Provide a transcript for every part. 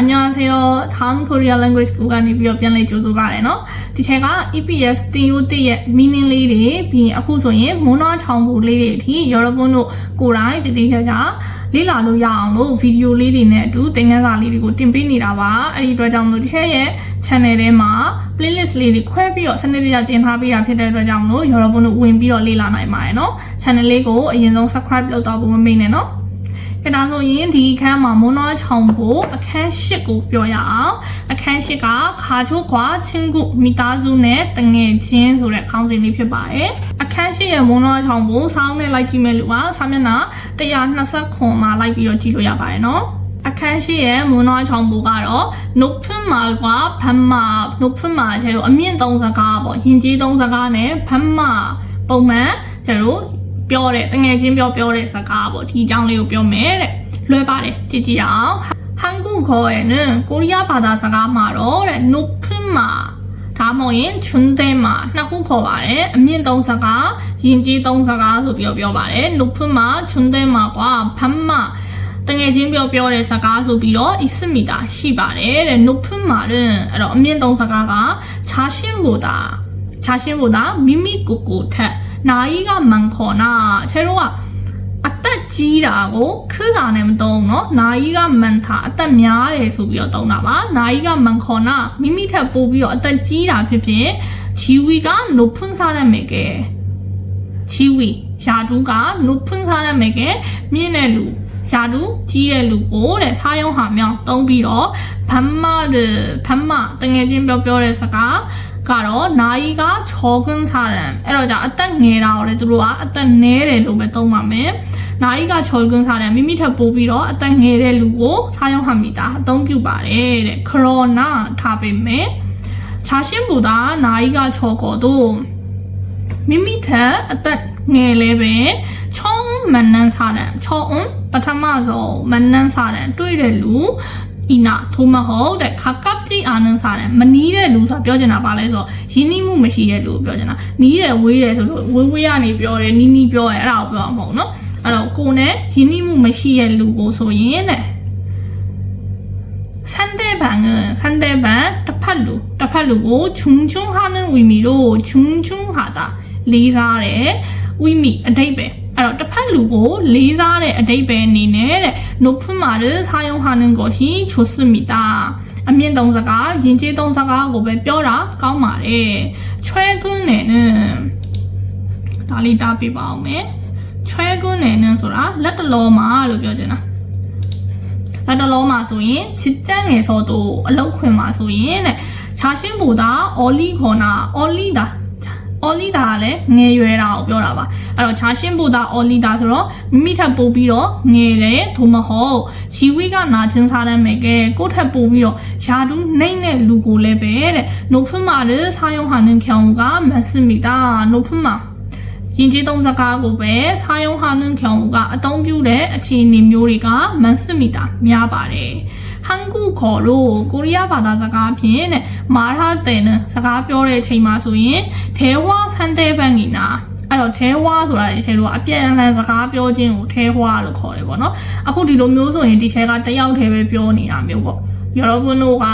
အညာဆေယော Han Korea language ကိုကနေပြီးတော့ပြန်လဲကြိုးစားပါတယ်နော်ဒီချိန်က EPS TU 1ရဲ့ meaning လေးတွေပြီးရင်အခုဆိုရင်မွန်းနှောင်းချောင်းဘူးလေးတွေအထိရော်ရပွန်းတို့ကိုယ်တိုင်တည်တည်ချာချာလေ့လာလို့ရအောင်လို့ဗီဒီယိုလေးတွေနဲ့အတူသင်ခန်းစာလေးတွေကိုတင်ပေးနေတာပါအဲ့ဒီအတွက်ကြောင့်မလို့ဒီချက်ရဲ့ channel ထဲမှာ playlist လေးတွေခွဲပြီးတော့စနစ်တကျတင်ထားပေးတာဖြစ်တဲ့အတွက်ကြောင့်မလို့ရော်ရပွန်းတို့ဝင်ပြီးတော့လေ့လာနိုင်ပါတယ်နော် channel လေးကိုအရင်ဆုံး subscribe လုပ်တော့ဖို့မမေ့နဲ့နော် အဲဒါဆိုရင်ဒီအခန်းမှာမွန်းနာချောင်းဖို့အခန်း၈ကိုပြောရအောင်အခန်း၈ကခါချိုးခွာချင်းကုမိသားစုနဲ့တငယ်ချင်းဆိုတဲ့ခေါင်းစဉ်လေးဖြစ်ပါတယ်အခန်း၈ရဲ့မွန်းနာချောင်းဖို့စောင်းနဲ့လိုက်ကြည့်မဲ့လူကစာမျက်နှာ120ခွန်မှာလိုက်ပြီးတော့ကြည့်လို့ရပါတယ်နော်အခန်းရှိရဲ့မွန်းနာချောင်းဘူကတော့နှုတ်ဖွင့်မှာကဖမ်းမှာနှုတ်ဖွင့်မှာကျတော့အမြင့်သုံးစကားပေါ့ယဉ်ကျေးသုံးစကားနဲ့ဖမ်းမှာပုံမှန်ကျတော့ ပြောတဲ့တငယ်ချင်းပြောပြောတဲ့စကားပေါ့ဒီအကြောင်းလေးကိုပြောမယ်တဲ့လွှဲပါတယ်ကြည့်ကြည့်အောင်ဟန်ကူခေါ်ရဲ့နော်ကိုရီးယားဘာသာစကားမှာတော့တဲ့နုဖင်မှာဒါမှမဟုတ်ရင်ချွန်းတဲ့မှာနှစ်ခုခေါ်ပါတယ်အမြင့်သုံးစကားယဉ်ကျေးသုံးစကားဆိုပြီးတော့ပြောပါတယ်နုဖင်မှာချွန်းတဲ့မှာကွာဖမ်မှာတငယ်ချင်းပြောပြောတဲ့စကားဆိုပြီးတော့အစ်မီတာရှိပါတယ်တဲ့နုဖင်မှာတဲ့အဲ့တော့အမြင့်သုံးစကားကချာရှင်းကိုတာချာရှင်းကိုတာမိမိကိုကိုထက် နာယီကမန်ခေါ်နာချဲတော့ကအသက်ကြီးတာကိုခືတာနဲ့မသုံးเนาะနာယီကမန်သာအသက်များတယ်ဆိုပြီးတော့သုံးတာပါနာယီကမန်ခေါ်နာမိမိထက်ပိုပြီးတော့အသက်ကြီးတာဖြစ်ဖြစ်ဂျီဝီကနိုဖွန်းစားရမယ်ကဲဂျီဝီယာတူးကနိုဖွန်းစားရမယ်ကဲမြင့်တဲ့လူယာတူးကြီးတဲ့လူကိုတဲ့စားယုံဟာမြောင်းသုံးပြီးတော့ဖမ္မတဲ့ဖမ္မတငယ်ချင်းပြောပြောတဲ့စကား ကတော့နာယီကချောကွန်းစားတယ်အဲ့တော့じゃအသက်ငယ်တာကိုလေသူတို့ကအသက်နည်းတယ်လို့ပဲသုံးပါမယ်နာယီကချောကွန်းစားတယ်မိမိထပ်ပိုးပြီးတော့အသက်ငယ်တဲ့လူကိုစားရုံဟာမီတာအသုံးပြုပါတယ်တဲ့ခရောနာထားပေးမယ်ချာရှင်းဘူတာနာယီကချောကောတို့မိမိထက်အသက်ငယ်လဲပဲချောင်းမန်နန်းစားတယ်ချောင်းပထမဆုံးမန်နန်းစားတယ်တွေ့တဲ့လူ အီနာထိုးမဟုတ်တဲ့ခါကပ်ကြည့်အာနန်းစားတယ်မနီးတဲ့လူဆိုတာပြောချင်တာပါလဲဆိုတော့ရင်းနှီးမှုမရှိတဲ့လူကိုပြောချင်တာနီးတယ်ဝေးတယ်ဆိုလို့ဝေးဝေးကနေပြောတယ်နီးနီးပြောတယ်အဲ့ဒါကိုပြောမှာမဟုတ်နော်အဲ့တော့ကိုနဲ့ရင်းနှီးမှုမရှိတဲ့လူကိုဆိုရင်တဲ့ 상대방은 상대방 답할루 답할루고 중중하는 의미로 중중하다 리사의 의미 အဓိပ္ပာယ် အဲ့တော့တစ်ဖက်လူကိုလေးစားတဲ့အဓိပ္ပာယ်အနေနဲ့တဲ့ 높은 말을 사용하는 것이 좋습니다. အမြင့်သုံးစကားယဉ်ကျေးသုံးစကားကိုပဲပြောတာကောင်းပါတယ်။ 최근에는 ဒါလေးတားပြပါအောင်မယ်။ 최근에는 ဆိုတာလက်တလောမှာလို့ပြောချင်တာ။ လက်တလုံးမှာဆိုရင်ချစ်ကြမ်းငယ်စောတို့အလောက်ခွင်မှာဆိုရင်တဲ့ချာရှင်းဘူတာအော်လီခေါ်နာအော်လီတာ အော်လီတာကလည်းငယ်ရွယ်တာကိုပြောတာပါအဲ့တော့ချာရှင်းဘူတာအော်လီတာဆိုတော့မိမိထပ်ပို့ပြီးတော့ငယ်တယ်သို့မဟုတ်ချီဝီကနာချင်းစားတဲ့မယ်ကဲကိုယ့်ထပ်ပို့ပြီးတော့ယာတူးနှိမ့်တဲ့လူကိုလည်းပဲတဲ့နိုဖမာရစာယုံဟာနင်ခေါင်ကမဆမီတာနိုဖမာရင်ကျေးသုံးစကားကိုပဲစာယုံဟာနှင်းခေါင်ကအသုံးပြုတဲ့အခြေအနေမျိုးတွေကမန်စမီတာများပါတယ်ဟန်ကူခေါ်လို့ကိုရီးယားဘာသာစကားဖြင့်တဲ့မာရတဲ့နဲ့စကားပြောတဲ့အချိန်မှာဆိုရင် ထဲဝါဆန်တဲ့ဘန်ကီနာအဲ့တော့ထဲဝါဆိုတာဒီချဲတို့ကအပြန်အလှန်စကားပြောခြင်းကိုထဲဝါလို့ခေါ်တယ်ပေါ့နော်အခုဒီလိုမျိုးဆိုရင်ဒီချဲကတယောက်တည်းပဲပြောနေတာမျိုးပေါ့ယောရောဘွန်းတို့က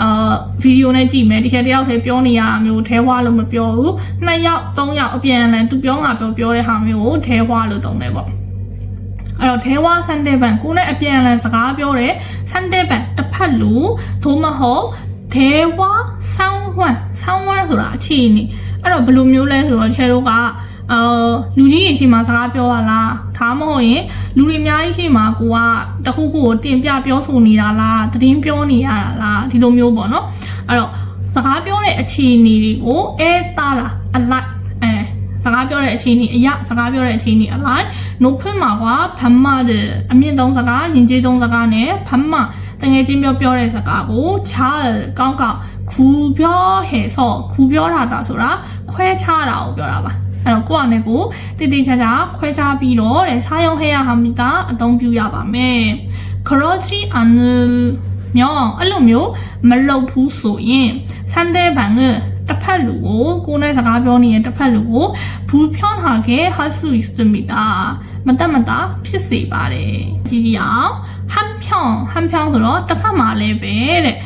အာဗီဒီယိုနဲ့ကြည့်မယ်ဒီချက်တယောက်တည်းပြောနေရတာမျိုးထဲဝါလို့မပြောဘူးနှစ်ယောက်သုံးယောက်အပြန်အလှန်သူပြောငါပြောပြောတဲ့ဟာမျိုးကိုထဲဝါလို့သုံးတယ်ပေါ့အဲ့တော့ထဲဝါဆန်တဲ့ဘန်ကိုနဲ့အပြန်အလှန်စကားပြောတဲ့ဆန်တဲ့ဘန်တစ်ဖက်လူသို့မဟုတ်ထဲဝါ ဆောင်းဝမ်ဆောင်းဝမ်ဆိုတာအခြေအနေအဲ့တော့ဘယ်လိုမျိုးလဲဆိုတော့ချဲတို့ကအာလူကြီးရင်ရှိမှစကားပြောရလားဒါမှမဟုတ်ရင်လူတွေအများကြီးရှိမှကိုကတခုခုကိုတင်ပြပြောဆိုနေတာလားသတင်းပြောနေရတာလားဒီလိုမျိုးပေါ့နော်အဲ့တော့စကားပြောတဲ့အခြေအနေတွေကိုအဲတာတာအလိုက်အဲစကားပြောတဲ့အခြေအနေအရာစကားပြောတဲ့အခြေအနေအလိုက်နှုတ်ဖွင့်မှာကဖမ်းမတဲ့အမြင့်သုံးစကားယဉ်ကျေးသုံးစကားနဲ့ဖမ်းမတငယ်ချင်းပြောပြောတဲ့စကားကိုချားကောင်းကောင်း ခူပြောဟဲဆော့ခူပြောတာတာဆိုတာခွဲခြားတာကိုပြောတာပါအဲ့တော့ကိုယ့်အနေကိုတည်တည်ချာချာခွဲခြားပြီးတော့တဲ့စာရုံးဟဲရဟာမီတာအသုံးပြုရပါမယ်ခရော့ချီအန်မြောင်းအဲ့လိုမျိုးမလုပ်ဘူးဆိုရင်ဆန်တဲ့ဘန်ကတစ်ဖက်လူကိုကိုယ်နဲ့စကားပြောနေတဲ့တစ်ဖက်လူကိုဘူးဖြောင်းထားခဲ့ဟာဆူစ်တမီတာမတက်မတာဖြစ်စေပါတယ်ကြည့်ကြည့်အောင်ဟန်ဖြောင်းဟန်ဖြောင်းဆိုတော့တစ်ဖက်မှာလည်းပဲတဲ့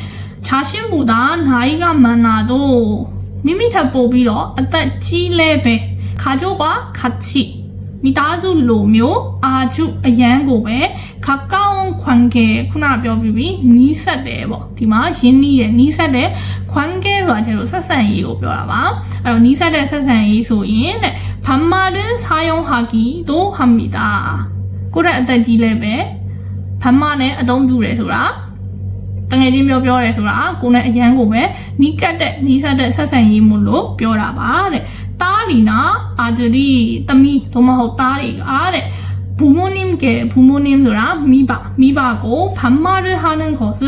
ခြာရှင်ဘူတာနိုင်ကမန္နာတို့မိမိထပ်ပို့ပြီးတော့အသက်ကြီးလဲပဲခါကျိုးကခါချီမိသားစုလိုမျိုးအာကျုအရန်ကိုပဲခကောင်းခွန်ကဲခုနပြောပြပြီးနီးဆက်တယ်ပေါ့ဒီမှာရင်းနှီးတယ်နီးဆက်တယ်ခွန်ကဲဆိုတာကျတော့ဆက်ဆံရေးကိုပြောတာပါအဲ့တော့နီးဆက်တဲ့ဆက်ဆံရေးဆိုရင်တဲ့ဖမ္မာဒင်းစာယုံဟာကီတို့ဟမီတာကိုယ့်ရဲ့အသက်ကြီးလဲပဲဖမ္မာနဲ့အသုံးပြုတယ်ဆိုတာ ငယ်ချင်းပြောပြောတယ်ဆိုတာကိုယ်နဲ့အရန်ကိုပဲနီးကတ်တဲ့နီးစပ်တဲ့ဆက်ဆံရေးမို့လို့ပြောတာပါတဲ့တားလီနာအာဂျရီတမီတို့မဟုတ်တားတွေကတဲ့부모님께부모님ဆိုတာမိဘမိဘကို반말을하는것은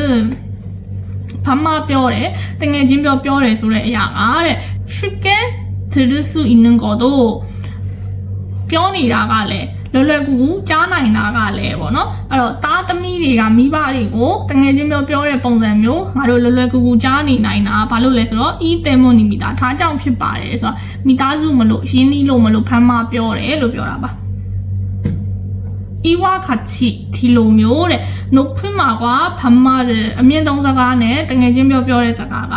반말ပြောတယ်တငယ်ချင်းပြောပြောတယ်ဆိုတဲ့အရာကတဲ့쉽게들을수있는것도ပြောနေတာကလည်း လွယ်လွယ်ကူကူကြားနိုင်တာကလည်းပေါ့နော်အဲ့တော့သားသမီးတွေကမိဘတွေကိုတငယ်ချင်းမျိုးပြောတဲ့ပုံစံမျိုးငါတို့လွယ်လွယ်ကူကူကြားနေနိုင်တာဘာလို့လဲဆိုတော့ဤတဲမွန်နီမိသားထားကြောင့်ဖြစ်ပါတယ်ဆိုတော့မိသားစုမလို့ရင်းနှီးလို့မလို့ဖမ်းမပြောတယ်လို့ပြောတာပါอีวาคาชิทีโลမျိုးတဲ့နုတ်ဖွင့်မှာကွာဖမတဲ့အမြင့်သုံးစကားနဲ့တငယ်ချင်းပြောပြောတဲ့စကားက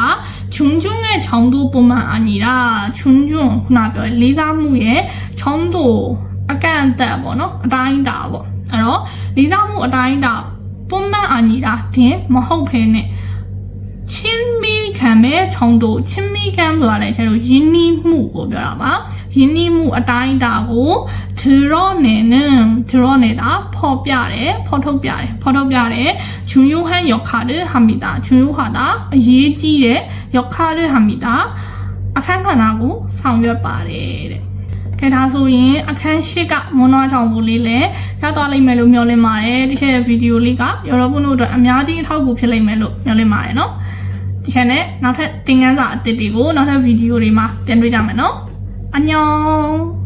ချွန်းချွန်းရဲ့ချောင်းတို့ပုံမှန်အညီတာချွန်းချွန်းခုနပြောလေးစားမှုရဲ့ချောင်းတို့ အကန့်အသတ်ပေါ့နော်အတိုင်းတာပေါ့အဲ့တော့လေးစားမှုအတိုင်းတာပုံမှန်အညီတာတင်မဟုတ်ဖ ೇನೆ ချင်းမီခံမဲ့ခြုံတို့ချင်းမီခံဆိုတာလည်းအဲလိုယဉ်နီးမှုကိုပြောတာပါယဉ်နီးမှုအတိုင်းတာကိုဒရောနေနဲဒရောနေတာဖော်ပြတယ်ဖော်ထုတ်ပြတယ်ဖော်ထုတ်ပြတယ်ဂျွန်ယိုဟန်ယောခါရဟာမီတာဂျွန်ယိုဟာတာအရေးကြီးတဲ့ယောခါရဟာမီတာအခန်းကဏ္ဍကိုဆောင်ရွက်ပါတယ်တဲ့ ကဲဒါဆိုရင်အခန်းရှိကမွန်နွားချောင်းဘူးလေးလည်းရသွားလိမ့်မယ်လို့မျှော်လင့်ပါတယ်ဒီချက်ဗီဒီယိုလေးကရောရောပုတို့အတွက်အများကြီးအထောက်အကူဖြစ်လိမ့်မယ်လို့မျှော်လင့်ပါတယ်နော်ဒီချက်နဲ့နောက်ထပ်သင်ခန်းစာအသစ်တွေကိုနောက်ထပ်ဗီဒီယိုတွေမှာပြန်တွေ့ကြမယ်နော်အညောင်